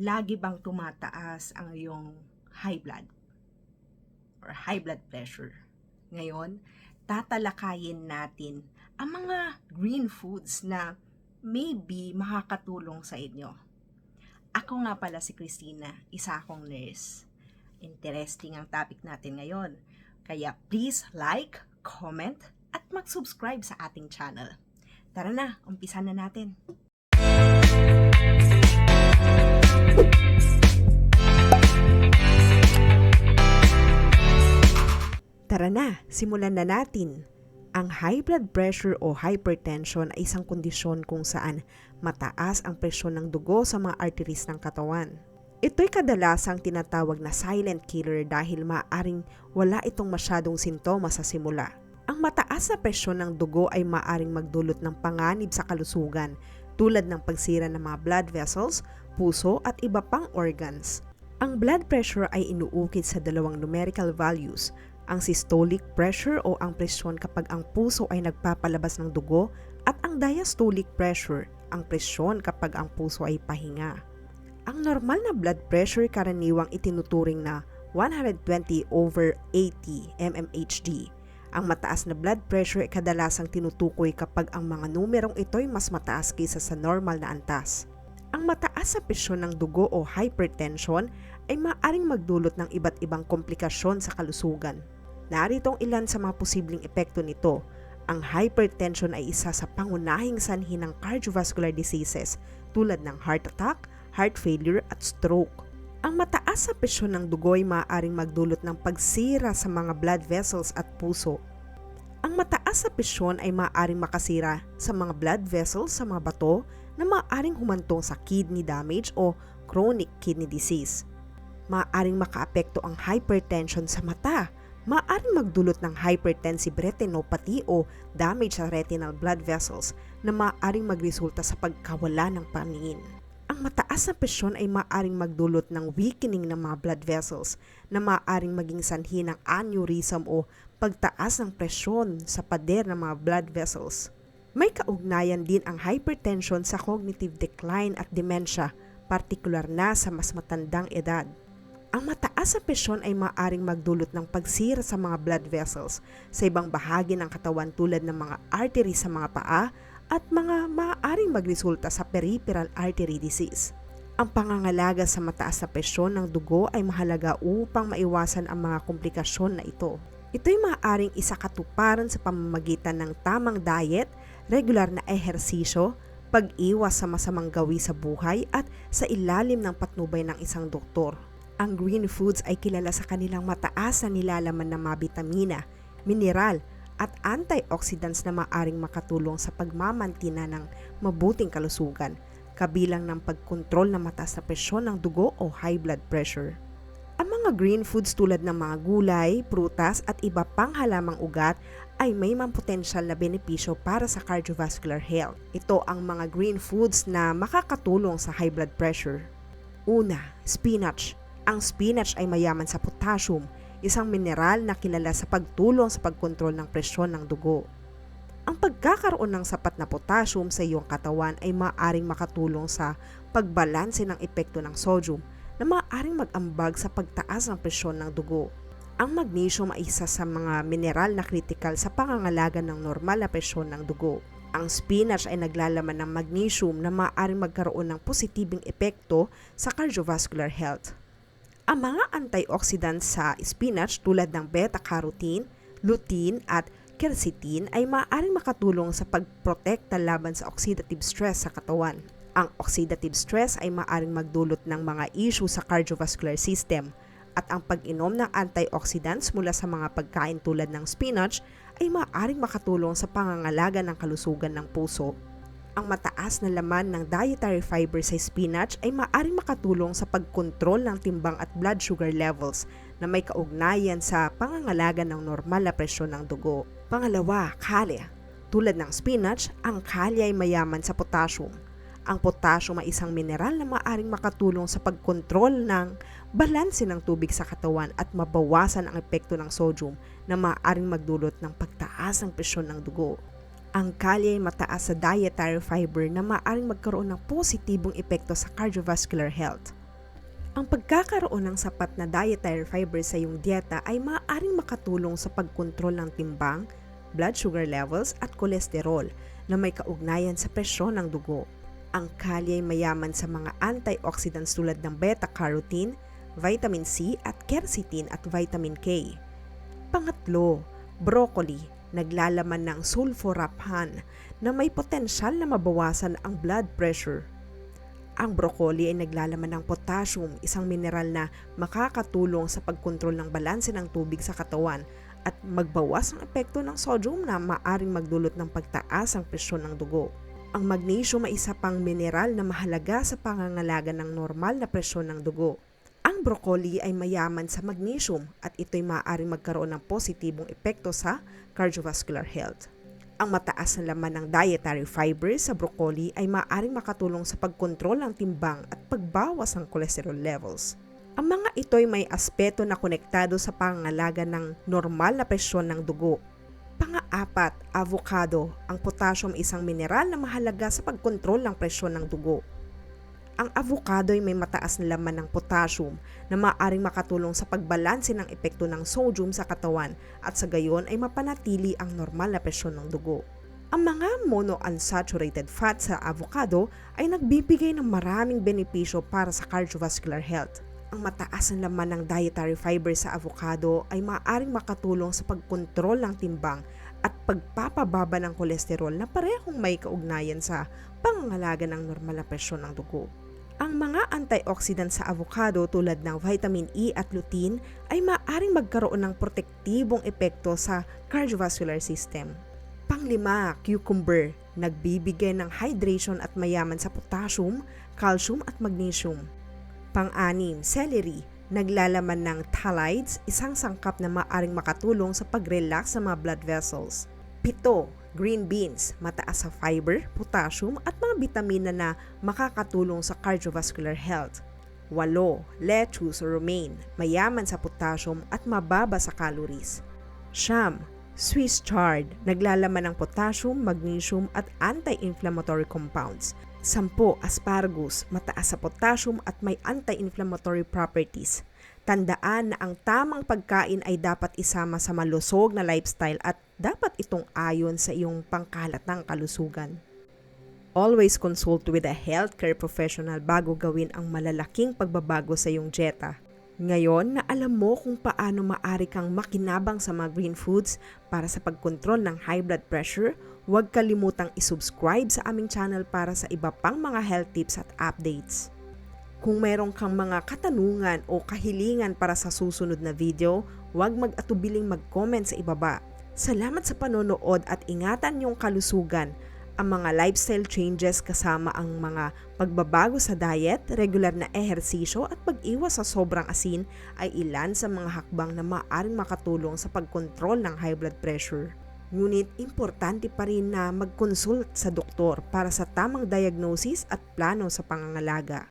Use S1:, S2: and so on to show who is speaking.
S1: lagi bang tumataas ang iyong high blood or high blood pressure? Ngayon, tatalakayin natin ang mga green foods na maybe makakatulong sa inyo. Ako nga pala si Christina, isa akong nurse. Interesting ang topic natin ngayon. Kaya please like, comment, at mag-subscribe sa ating channel. Tara na, umpisa na natin. Tara na, simulan na natin. Ang high blood pressure o hypertension ay isang kondisyon kung saan mataas ang presyon ng dugo sa mga arteries ng katawan. Ito'y kadalasang tinatawag na silent killer dahil maaring wala itong masyadong sintomas sa simula. Ang mataas na presyon ng dugo ay maaring magdulot ng panganib sa kalusugan tulad ng pagsira ng mga blood vessels, puso at iba pang organs. Ang blood pressure ay inuukit sa dalawang numerical values, ang systolic pressure o ang presyon kapag ang puso ay nagpapalabas ng dugo at ang diastolic pressure, ang presyon kapag ang puso ay pahinga. Ang normal na blood pressure karaniwang itinuturing na 120 over 80 mmHg. Ang mataas na blood pressure ay kadalasang tinutukoy kapag ang mga numerong ito'y mas mataas kaysa sa normal na antas. Ang mataas sa presyon ng dugo o hypertension ay maaring magdulot ng iba't ibang komplikasyon sa kalusugan. Narito ang ilan sa mga posibleng epekto nito. Ang hypertension ay isa sa pangunahing sanhi ng cardiovascular diseases tulad ng heart attack, heart failure at stroke. Ang mataas sa presyon ng dugo ay maaaring magdulot ng pagsira sa mga blood vessels at puso. Ang mataas sa presyon ay maaaring makasira sa mga blood vessels sa mga bato na maaaring humantong sa kidney damage o chronic kidney disease. Maaaring makaapekto ang hypertension sa mata maaaring magdulot ng hypertensive retinopathy o damage sa retinal blood vessels na maaaring magresulta sa pagkawala ng paningin. Ang mataas na presyon ay maaaring magdulot ng weakening ng mga blood vessels na maaaring maging sanhi ng aneurysm o pagtaas ng presyon sa pader ng mga blood vessels. May kaugnayan din ang hypertension sa cognitive decline at dementia, partikular na sa mas matandang edad. Ang mataas na presyon ay maaaring magdulot ng pagsira sa mga blood vessels sa ibang bahagi ng katawan tulad ng mga artery sa mga paa at mga maaaring magresulta sa peripheral artery disease. Ang pangangalaga sa mataas na presyon ng dugo ay mahalaga upang maiwasan ang mga komplikasyon na ito. Ito'y maaaring isakatuparan sa pamamagitan ng tamang diet, regular na ehersisyo, pag-iwas sa masamang gawi sa buhay at sa ilalim ng patnubay ng isang doktor. Ang green foods ay kilala sa kanilang mataas na nilalaman ng mga bitamina, mineral, at antioxidants na maaring makatulong sa pagmamantina ng mabuting kalusugan, kabilang ng pagkontrol ng mataas na presyon ng dugo o high blood pressure. Ang mga green foods tulad ng mga gulay, prutas at iba pang halamang ugat ay may mga potensyal na benepisyo para sa cardiovascular health. Ito ang mga green foods na makakatulong sa high blood pressure. Una, spinach ang spinach ay mayaman sa potassium, isang mineral na kilala sa pagtulong sa pagkontrol ng presyon ng dugo. Ang pagkakaroon ng sapat na potassium sa iyong katawan ay maaaring makatulong sa pagbalanse ng epekto ng sodium na maaaring mag-ambag sa pagtaas ng presyon ng dugo. Ang magnesium ay isa sa mga mineral na kritikal sa pangangalaga ng normal na presyon ng dugo. Ang spinach ay naglalaman ng magnesium na maaaring magkaroon ng positibing epekto sa cardiovascular health. Ang mga antioxidants sa spinach tulad ng beta-carotene, lutein at quercetin ay maaaring makatulong sa pagprotekta laban sa oxidative stress sa katawan. Ang oxidative stress ay maaaring magdulot ng mga issue sa cardiovascular system at ang pag-inom ng antioxidants mula sa mga pagkain tulad ng spinach ay maaaring makatulong sa pangangalaga ng kalusugan ng puso ang mataas na laman ng dietary fiber sa spinach ay maaring makatulong sa pagkontrol ng timbang at blood sugar levels na may kaugnayan sa pangangalaga ng normal na presyon ng dugo. Pangalawa, kalya. Tulad ng spinach, ang kalya ay mayaman sa potassium. Ang potassium ay isang mineral na maaring makatulong sa pagkontrol ng balanse ng tubig sa katawan at mabawasan ang epekto ng sodium na maaring magdulot ng pagtaas ng presyon ng dugo. Ang kalya ay mataas sa dietary fiber na maaaring magkaroon ng positibong epekto sa cardiovascular health. Ang pagkakaroon ng sapat na dietary fiber sa iyong dieta ay maaaring makatulong sa pagkontrol ng timbang, blood sugar levels at kolesterol na may kaugnayan sa presyon ng dugo. Ang kali ay mayaman sa mga antioxidants tulad ng beta-carotene, vitamin C at quercetin at vitamin K. Pangatlo, broccoli, naglalaman ng sulforaphan na may potensyal na mabawasan ang blood pressure. Ang broccoli ay naglalaman ng potassium, isang mineral na makakatulong sa pagkontrol ng balanse ng tubig sa katawan at magbawas ng epekto ng sodium na maaring magdulot ng pagtaas ang presyon ng dugo. Ang magnesium ay isa pang mineral na mahalaga sa pangangalaga ng normal na presyon ng dugo. Ang broccoli ay mayaman sa magnesium at ito'y maaaring magkaroon ng positibong epekto sa cardiovascular health. Ang mataas na laman ng dietary fiber sa broccoli ay maaaring makatulong sa pagkontrol ng timbang at pagbawas ng cholesterol levels. Ang mga ito'y may aspeto na konektado sa pangangalaga ng normal na presyon ng dugo. Pang-apat, avocado. Ang potassium isang mineral na mahalaga sa pagkontrol ng presyon ng dugo. Ang avocado ay may mataas na laman ng potassium na maaaring makatulong sa pagbalanse ng epekto ng sodium sa katawan at sa gayon ay mapanatili ang normal na presyon ng dugo. Ang mga monounsaturated fat sa avocado ay nagbibigay ng maraming benepisyo para sa cardiovascular health. Ang mataas na laman ng dietary fiber sa avocado ay maaaring makatulong sa pagkontrol ng timbang at pagpapababa ng kolesterol na parehong may kaugnayan sa pangangalaga ng normal na presyon ng dugo. Ang mga antioxidant sa avocado tulad ng vitamin E at lutein ay maaaring magkaroon ng protektibong epekto sa cardiovascular system. Panglima, cucumber, nagbibigay ng hydration at mayaman sa potassium, calcium at magnesium. Pang-anim, celery, naglalaman ng phthalates, isang sangkap na maaring makatulong sa pag-relax sa mga blood vessels. Pito, green beans, mataas sa fiber, potassium at mga bitamina na makakatulong sa cardiovascular health. Walo, lettuce or romaine, mayaman sa potassium at mababa sa calories. Siyam, Swiss chard, naglalaman ng potassium, magnesium at anti-inflammatory compounds. Sampo, asparagus, mataas sa potassium at may anti-inflammatory properties. Tandaan na ang tamang pagkain ay dapat isama sa malusog na lifestyle at dapat itong ayon sa iyong pangkalatang kalusugan. Always consult with a healthcare professional bago gawin ang malalaking pagbabago sa iyong dieta. Ngayon na alam mo kung paano maari kang makinabang sa mga green foods para sa pagkontrol ng high blood pressure, huwag kalimutang isubscribe sa aming channel para sa iba pang mga health tips at updates. Kung mayroon kang mga katanungan o kahilingan para sa susunod na video, huwag mag-atubiling mag-comment sa ibaba. Salamat sa panonood at ingatan niyong kalusugan ang mga lifestyle changes kasama ang mga pagbabago sa diet, regular na ehersisyo at pag-iwas sa sobrang asin ay ilan sa mga hakbang na maaaring makatulong sa pagkontrol ng high blood pressure. Ngunit importante pa rin na mag-consult sa doktor para sa tamang diagnosis at plano sa pangangalaga.